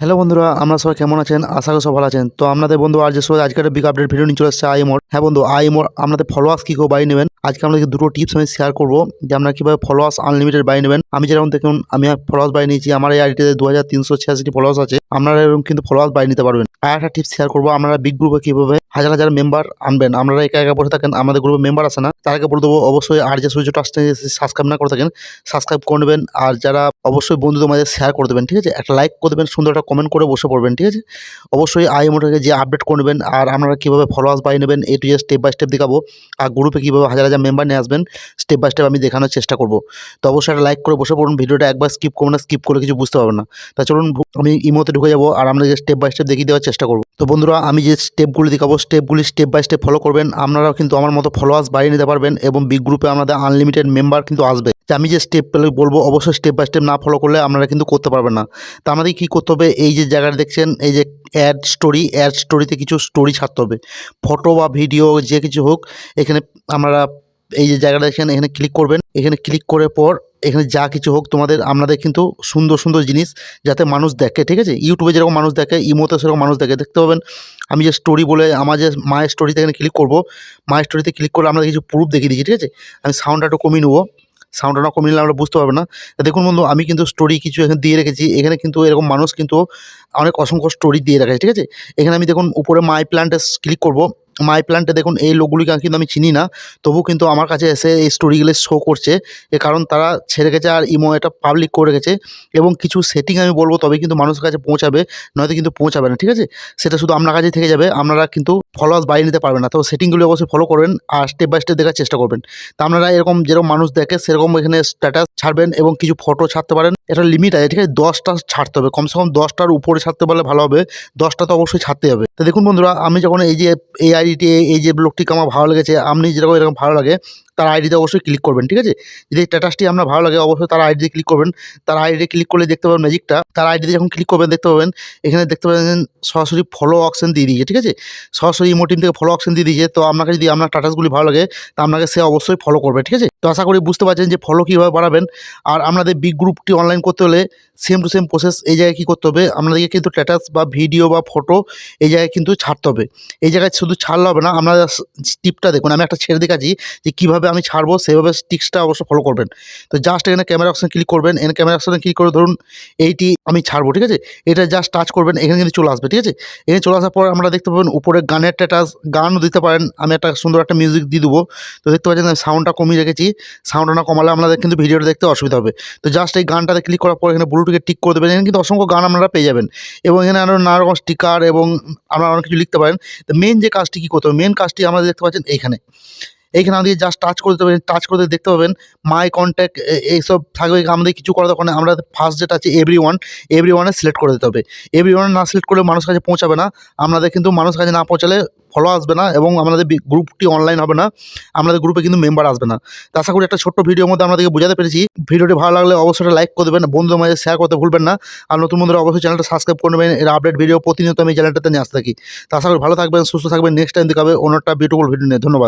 Hello বন্ধুরা, আমরা সবাই কেমন আছেন? আশা করি সব ভালো আছেন। তো আপনাদের বন্ধু আর যে সবাই আজকের বিগ আপডেট ভিডিও নিয়ে চলে এসেছে আইমোর হ্যাঁ বন্ধু আইমোর আপনাদের ফলোয়ার্স কী কেউ বাড়িয়ে নেবেন? আজকে আপনাদেরকে দুটো টিপস আমি শেয়ার করব, যে আপনারা কীভাবে ফলোয়ার্স আনলিমিটেড বাড়িয়ে নেবেন। আমি যেরকম দেখুন, আমি ফলোয়ার্স বাড়িয়ে নিয়েছি, আমার এই আইডিতে দু হাজার তিনশো ছিয়াশিটি ফলোয়ার্স আছে, আপনারা এরকম কিন্তু ফলোয়ার্স বাড়িয়ে নিতে পারবেন। আর একটা টিপস শেয়ার করব আপনারা বিগ গ্রুপে কীভাবে হাজার হাজার মেম্বার আনবেন। আপনারা একা একা বসে থাকেন, আমাদের গ্রুপে মেম্বার আছে না তাদেরকে বলে দেবো, অবশ্যই আর যে সূর্য ট্রাস্টে সাবস্ক্রাইব না করে থাকেন সাবস্ক্রাইব করে নেবেন। আর যারা অবশ্যই বন্ধুদের মাঝে শেয়ার করে দেবেন, ঠিক আছে? একটা লাইক করে দেবেন, সুন্দর একটা কমেন্ট করে বসে পড়বেন, ঠিক আছে? অবশ্যই আইএমওটাকে যে আপডেট করে নেবেন, আর আপনারা কীভাবে ফলোয়ার্স বাই নেবেন এ টু স্টেপ বাই স্টেপ দেখাবো, আর গ্রুপে কীভাবে হাজার হাজার মেম্বার নিয়ে আসবেন স্টেপ বাই স্টেপ আমি দেখানোর চেষ্টা করব। তো অবশ্যই একটা লাইক করে বসে পড়ুন, ভিডিওটা একবার স্কিপ করব না স্কিপ করলে কিছু বুঝতে পারবেন না। তা চলুন, আমি ইমোতে ঢুকে যাব, আর আমরা স্টেপ বাই স্টেপ দেখিয়ে দেওয়ার চেষ্টা করব। তো বন্ধুরা, আমি যে স্টেপগুলি দেখাবো স্টেপগুলি স্টেপ বাই স্টেপ ফলো করবেন। আপনারাও কিন্তু আমার মতো ফলোয়ার্স বাড়িয়ে নিতে পারবেন এবং বিগ গ্রুপে আমাদের আনলিমিটেড মেম্বার কিন্তু আসবে। আমি যে স্টেপ বলব, অবশ্যই স্টেপ বাই স্টেপ না ফলো করলে আপনারা কিন্তু করতে পারবেন না। তা আমাদের কী করতে হবে? এই যে জায়গাটা দেখছেন, এই যে অ্যাড স্টোরি অ্যাড স্টোরিতে কিছু স্টোরি ছাড়তে হবে। ফটো বা ভিডিও যে কিছু হোক, এখানে আমরা এই যে জায়গাটা দেখছেন, এখানে ক্লিক করবেন। এখানে ক্লিক করে পর এখানে যা কিছু হোক তোমাদের আপনাদের কিন্তু সুন্দর সুন্দর জিনিস যাতে মানুষ দেখে, ঠিক আছে? ইউটিউবে যেরকম মানুষ দেখে, ইমোতে সেরকম মানুষ দেখে, দেখতে পাবেন। আমি যে স্টোরি বলে, আমার যে মায়ের স্টোরিতে এখানে ক্লিক করব, মায়ের স্টোরিতে ক্লিক করলে আমরা কিছু প্রুফ দেখিয়ে দিচ্ছি, ঠিক আছে? আমি সাউন্ডটা একটু কমিয়ে নেব। সাউন্ডটা না কমিয়ে নিলে আমরা বুঝতে পারবে না। দেখুন বন্ধু, আমি কিন্তু স্টোরি কিছু এখানে দিয়ে রেখেছি। এখানে কিন্তু এরকম মানুষ কিন্তু অনেক অসংখ্য স্টোরি দিয়ে রেখেছে, ঠিক আছে? এখানে আমি দেখুন, উপরে মাই প্ল্যান্টে ক্লিক করব। মাই প্ল্যান্টে দেখুন, এই লোকগুলিকে কিন্তু আমি চিনি না। তবু কিন্তু আমার কাছে এসে এই স্টোরিগুলো শো করছে। এ কারণ তারা ছেড়ে গেছে আর ইমো এটা পাবলিক করে গেছে এবং কিছু সেটিং আমি বলব তবে কিন্তু মানুষের কাছে পৌঁছাবে। নয়তো কিন্তু পৌঁছাবে না, ঠিক আছে? সেটা শুধু আপনার কাছেই থেকে যাবে। আপনারা কিন্তু ফলোয়ার্স বাড়িয়ে নিতে পারবেন না। তো সেটিংগুলো অবশ্যই ফলো করবেন আর স্টেপ বাই স্টেপ দেখার চেষ্টা করবেন। তা আপনারা এরকম যেরকম মানুষ দেখে, সেরকম এখানে স্ট্যাটাস ছাড়বেন এবং কিছু ফটো ছাড়তে পারেন। এটা লিমিট আছে, ঠিক আছে? দশটা ছাড়তে হবে। কমসে কম দশটার উপরে ছাড়তে পারলে ভালো হবে। দশটা তো অবশ্যই ছাড়তে হবে। তো দেখুন বন্ধুরা, আমি যখন এই যে এই আইডিটি এই যে লোকটিকে আমার ভালো লেগেছে আপনি যেরকম এরকম ভালো লাগে তার আইডিতে অবশ্যই ক্লিক করবেন, ঠিক আছে? যদি স্ট্যাটাসটি আপনার ভালো লাগে, অবশ্যই তার আইডিতে ক্লিক করবেন। তার আইডিতে ক্লিক করলে দেখতে পাবেন ম্যাজিকটা তার আইডিতে যখন ক্লিক করবেন, দেখতে পাবেন, এখানে দেখতে পাবেন সরাসরি ফলো অপশন দিয়ে দিয়েছে, ঠিক আছে? সরাসরি ইমোটিম থেকে ফলো অপশন দিয়ে দিয়েছে। তো আপনাকে যদি আপনার স্ট্যাটাসগুলি ভালো লাগে, তা আপনাকে সে অবশ্যই ফলো করবে, ঠিক আছে? তো আশা করি বুঝতে পারছেন যে ফলো কীভাবে বাড়াবেন। আর আপনাদের বিগ গ্রুপটি অনলাইন করতে হলে সেম টু সেম প্রসেস এই জায়গায় কী করতে হবে? আপনাদেরকে কিন্তু স্ট্যাটাস বা ভিডিও বা ফটো এই জায়গায় কিন্তু ছাড়তে হবে। এই জায়গায় শুধু ছাড়লে হবে না আপনারা টিপটা দেখুন, আমি একটা ছেড়ে দেখাচ্ছি যে কীভাবে আমি ছাড়বো, সেভাবে স্টিক্সটা অবশ্য ফলো করবেন। তো জাস্ট এখানে ক্যামেরা অপশন ক্লিক করবেন, এখানে ক্যামেরা অপশনে ক্লিক করে ধরুন এইটি আমি ছাড়বো, ঠিক আছে? এটা জাস্ট টাচ করবেন, এখানে কিন্তু চলে আসবে, ঠিক আছে? এখানে চলে আসার পর আমরা দেখতে পাবেন উপরে গানের স্ট্যাটাস গানও দিতে পারেন। আমি একটা সুন্দর একটা মিউজিক দিয়ে দেবো। তো দেখতে পাচ্ছেন আমি সাউন্ডটা কমিয়ে রেখেছি। সাউন্ডটা না কমালে আমাদের কিন্তু ভিডিওটা দেখতে অসুবিধা হবে। তো জাস্ট এই গানটাতে ক্লিক করার পর এখানে ব্লুটুথে টিক করে দেবেন। এখানে কিন্তু অসংখ্য গান আপনারা পেয়ে যাবেন। এবং এখানে আরও নানা রকম স্টিকার এবং আপনারা অনেক কিছু লিখতে পারেন। তো মেন যে কাজটি কী করতে হবে? মেন কাজটি আমরা দেখতে পাচ্ছেন এইখানে। এইখানে আমাদের জাস্ট টাচ করে দিতে পারেন টাচ করে দেখতে পাবেন মাই কন্ট্যাক্ট এইসব থাকবে আমাদের কিছু করা দরকার নেই। আমরা ফার্স্ট যেটা আছে এভরি ওয়ান এভরি ওয়ানে সিলেক্ট করে দিতে হবে। এভরি ওয়ানে না সিলেক্ট করলে মানুষ কাছে পৌঁছাবে না। আপনাদের কিন্তু মানুষ কাছে না পৌঁছালে ফলো আসবে না এবং আমাদের গ্রুপটি অনলাইন হবে না। আমাদের গ্রুপে কিন্তু মেম্বার আসবে না। তো আশা করি একটা ছোট্ট ভিডিওর মধ্যে আপনাদেরকে বোঝাতে পেরেছি। ভিডিওটি ভালো লাগলে অবশ্যই লাইক করে দেবেন, বন্ধুদের মাঝে শেয়ার করতে ভুলবেন না। আর নতুন বন্ধুরা অবশ্যই চ্যানেলটা সাবস্ক্রাইব করে নেবেন। এর আপডেট ভিডিও প্রতিনিয়ত আমি চ্যানেলটাতে নিয়ে আসতে থাকি। তো আশা করি ভালো থাকবেন, সুস্থ থাকবেন। নেক্সট টাইম দেখাবে অন্য একটা বিউটিফুল ভিডিও নিয়ে। ধন্যবাদ।